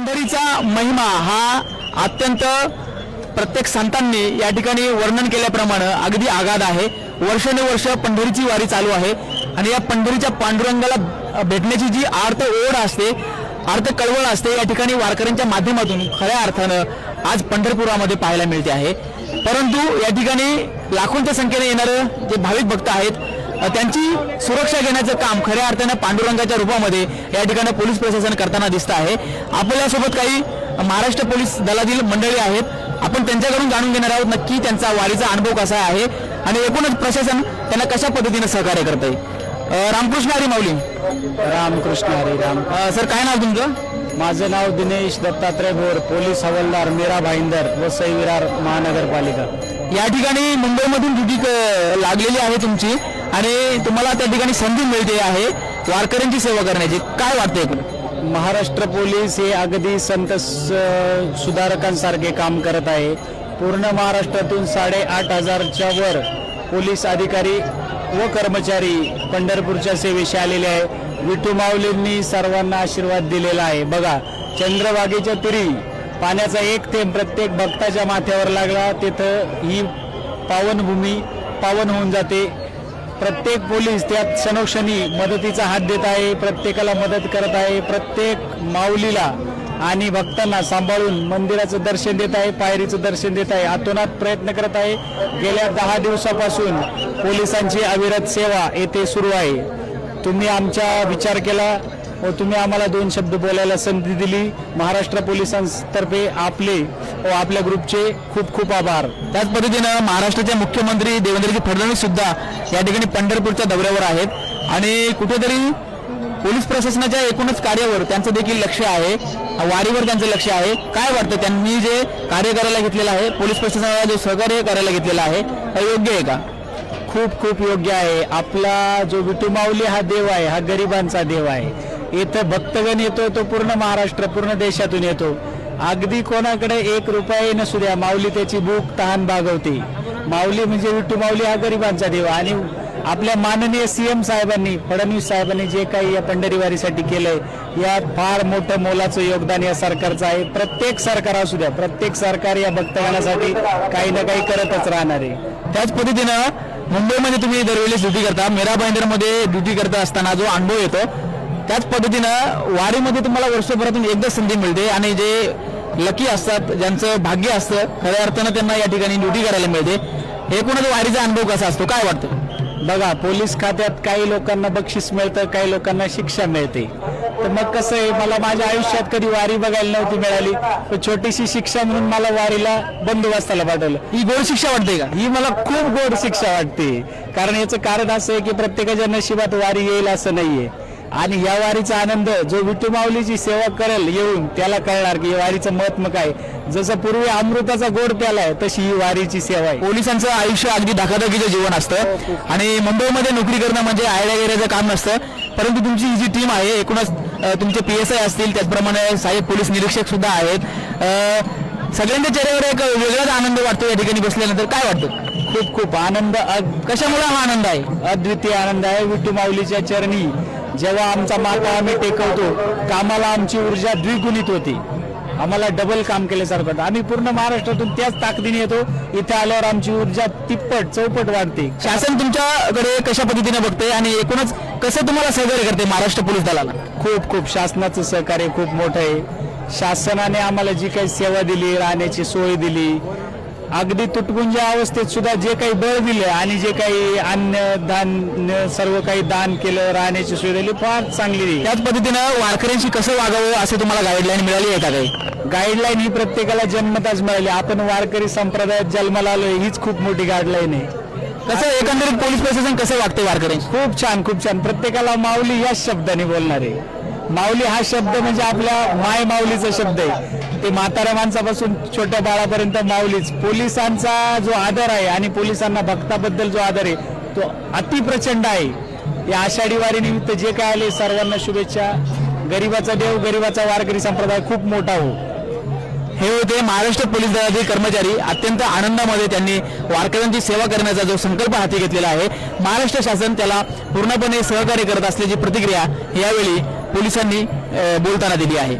पंढरीचा महिमा हा अत्यंत प्रत्येक संतांनी या ठिकाणी वर्णन केल्याप्रमाणे अगदी आघाध आहे. वर्षानुवर्ष पंढरीची वारी चालू आहे आणि या पंढरीच्या पांडुरंगाला भेटण्याची जी आर्त ओढ असते आर्त कळवळ असते या ठिकाणी वारकऱ्यांच्या माध्यमातून खऱ्या अर्थानं आज पंढरपुरामध्ये पाहायला मिळते आहे. परंतु या ठिकाणी लाखोंच्या संख्येने येणारे जे भाविक भक्त आहेत त्यांची सुरक्षा घेण्याचं काम खऱ्या अर्थानं पांडुरंगाच्या रूपामध्ये या ठिकाणी पोलीस प्रशासन करताना दिसत आहे. आपल्यासोबत काही महाराष्ट्र पोलीस दलातील मंडळी आहेत. आपण त्यांच्याकडून जाणून घेणार आहोत नक्की त्यांचा वारीचा अनुभव कसा आहे आणि एकूणच प्रशासन त्यांना कशा पद्धतीने सहकार्य करत आहे रामकृष्ण हरी माऊली. रामकृष्ण हरी राम. सर काय नाव तुमचं? माझं नाव दिनेश दत्तात्रय भोर पोलीस हवालदार मीरा भाईंदर वसई विरार महानगरपालिका. या ठिकाणी मुंबईमधून ड्युटी लागलेली आहे तुमची. आणि तुम्हाला त्या ठिकाणी संधी मिळते आहे. वारकऱ्यांची सेवा करण्याची. काय वाटते एकूण महाराष्ट्र पोलीस हे अगदी संत सुधारकांसारखे काम करत आहे. पूर्ण महाराष्ट्रातून साडेआठ हजारच्या वर पोलीस अधिकारी व कर्मचारी पंढरपूरच्या सेवेशी आलेले आहे. विठू माऊलींनी सर्वांना आशीर्वाद दिलेला आहे. बघा चंद्रभागेच्या तुरी पाण्याचा एक थेंब प्रत्येक भक्ताच्या माथ्यावर लागला तिथं ही पावनभूमी पावन होऊन जाते. प्रत्येक पोलीस त्यात क्षणोक्षणी मदतीचा हात देत आहे प्रत्येकाला मदत करत आहे प्रत्येक माऊलीला आणि भक्तांना सांभाळून मंदिराचं दर्शन देत आहे पायरीचं दर्शन देत आहे आतोनात प्रयत्न करत आहे. गेल्या दहा दिवसापासून पोलिसांची अविरत सेवा येथे सुरू आहे. तुम्ही आमचा विचार केला व तुम्ही आम्हाला दोन शब्द बोलायला संधी दिली. महाराष्ट्र पोलिसांतर्फे आपले व आपल्या ग्रुपचे खूप खूप आभार. त्याच पद्धतीनं महाराष्ट्राचे मुख्यमंत्री देवेंद्रजी फडणवीस सुद्धा या ठिकाणी पंढरपूरच्या दौऱ्यावर आहेत. आणि कुठेतरी पोलीस प्रशासनाच्या एकूणच कार्यावर त्यांचं देखील लक्ष आहे. वारीवर त्यांचं लक्ष आहे. काय वाटतं त्यांनी जे कार्य करायला घेतलेलं आहे पोलीस प्रशासनाला जो सहकार्य करायला घेतलेलं आहे हे योग्य आहे का? खूप खूप योग्य आहे. आपला जो विठू माऊली हा देव आहे हा गरिबांचा देव आहे. इथं भक्तगण येतो तो पूर्ण महाराष्ट्र पूर्ण देशातून येतो. अगदी कोणाकडे एक रुपयाही नसू द्या माऊली त्याची भूक तहान भागवते. माऊली म्हणजे विठ्ठू माऊली हा गरिबांचा देव. आणि आपल्या माननीय सीएम साहेबांनी फडणवीस साहेबांनी जे काही या पंढरीवारीसाठी केलंय यात फार मोठं मोलाचं योगदान या सरकारचं आहे. प्रत्येक सरकार असू द्या प्रत्येक सरकार या भक्तगणासाठी काही ना काही करतच राहणार आहे. त्याच पद्धतीनं मुंबईमध्ये तुम्ही दरवेळी ड्युटी करता. मेरा भाईंदरमध्ये ड्युटी करता असताना जो अनुभव येतो त्याच पद्धतीनं वारीमध्ये तुम्हाला वर्षभरातून एकदा संधी मिळते आणि जे लकी असतात ज्यांचं भाग्य असतं खऱ्या अर्थानं त्यांना या ठिकाणी ड्युटी करायला मिळते. एकूणच वारीचा अनुभव कसा असतो? काय वाटतं? बघा पोलीस खात्यात काही लोकांना बक्षीस मिळतं काही लोकांना शिक्षा मिळते. तर मग कसं आहे मला माझ्या आयुष्यात कधी वारी बघायला नव्हती मिळाली. पण छोटीशी शिक्षा म्हणून मला वारीला बंदोबस्ताला पाठवलं. ही गोड शिक्षा वाटते का? ही मला खूप गोड शिक्षा वाटते. कारण याचं कारण असं आहे की प्रत्येकाच्या नशिबात वारी येईल असं नाहीये. आणि या वारीचा आनंद जो विठू माऊलीची सेवा करेल येऊन त्याला कळणार की या वारीचं महत्त्व काय जसं पूर्वी अमृताचा गोड प्यालाय तशी ही वारीची सेवा आहे. पोलिसांचं आयुष्य अगदी धकाधकीचं जीवन असतं. आणि मुंबईमध्ये नोकरी करणं म्हणजे आयड्या गेल्याचं काम नसतं. परंतु तुमची ही जी टीम आहे एकूणच तुमचे पी एस आय असतील त्याचप्रमाणे सहाय्यक पोलीस निरीक्षक सुद्धा आहेत. सगळ्यांच्या चेहऱ्यावर एक वेगळाच आनंद वाटतो या ठिकाणी बसल्यानंतर. काय वाटतं? खूप खूप आनंद. कशामुळे हा आनंद आहे? अद्वितीय आनंद आहे. विठू माऊलीच्या चरणी जेव्हा आमचा माथा आम्ही टेकवतो कामाला आमची ऊर्जा द्विगुणित होती. आम्हाला डबल काम केल्यासारखं. आम्ही पूर्ण महाराष्ट्रातून त्याच ताकदीने येतो. इथे आल्यावर आमची ऊर्जा तिप्पट चौपट वाढते. शासन तुमच्याकडे कशा पद्धतीने बघते आणि एकूणच कसं तुम्हाला सहकार्य करते महाराष्ट्र पोलीस दलाला? खूप खूप शासनाचं सहकार्य खूप मोठं आहे. शासनाने आम्हाला जी काही सेवा दिली राहण्याची सोय दिली अगदी तुटपुंजा अवस्थेत सुद्धा जे काही बळ दिले आणि जे काही अन्न धान्य सर्व काही दान केलं राहण्याची सोय दिली फार चांगली दिली. त्याच पद्धतीनं वारकऱ्यांशी कसं वागावं असं तुम्हाला गाईडलाईन मिळाली आहे का काही? गाईडलाईन ही प्रत्येकाला जन्मताच मिळाली. आपण वारकरी संप्रदायात जन्माला आलोय हीच खूप मोठी गाईडलाईन आहे. कसं एकंदरीत पोलीस प्रशासन कसं वागते वारकऱ्यांशी? खूप छान खूप छान. प्रत्येकाला माऊली याच शब्दाने बोलणार. आहे माऊली हा शब्द म्हणजे आपल्या माय माऊलीचा शब्द आहे. ते म्हाताऱ्या माणसापासून छोट्या बाळापर्यंत माऊलीच. पोलिसांचा जो आदर आहे आणि पोलिसांना भक्ताबद्दल जो आदर आहे तो अतिप्रचंड आहे. या आषाढी वारीनिमित्त जे काय आले सर्वांना शुभेच्छा. गरिबाचा देव गरिबाचा वारकरी संप्रदाय खूप मोठा हो. हे होते महाराष्ट्र पोलीस दलातील कर्मचारी. अत्यंत आनंदामध्ये त्यांनी वारकऱ्यांची सेवा करण्याचा जो संकल्प हाती घेतलेला आहे. महाराष्ट्र शासन त्याला पूर्णपणे सहकार्य करत असल्याची प्रतिक्रिया यावेळी पोलिसांनी बोलताना दिली आहे.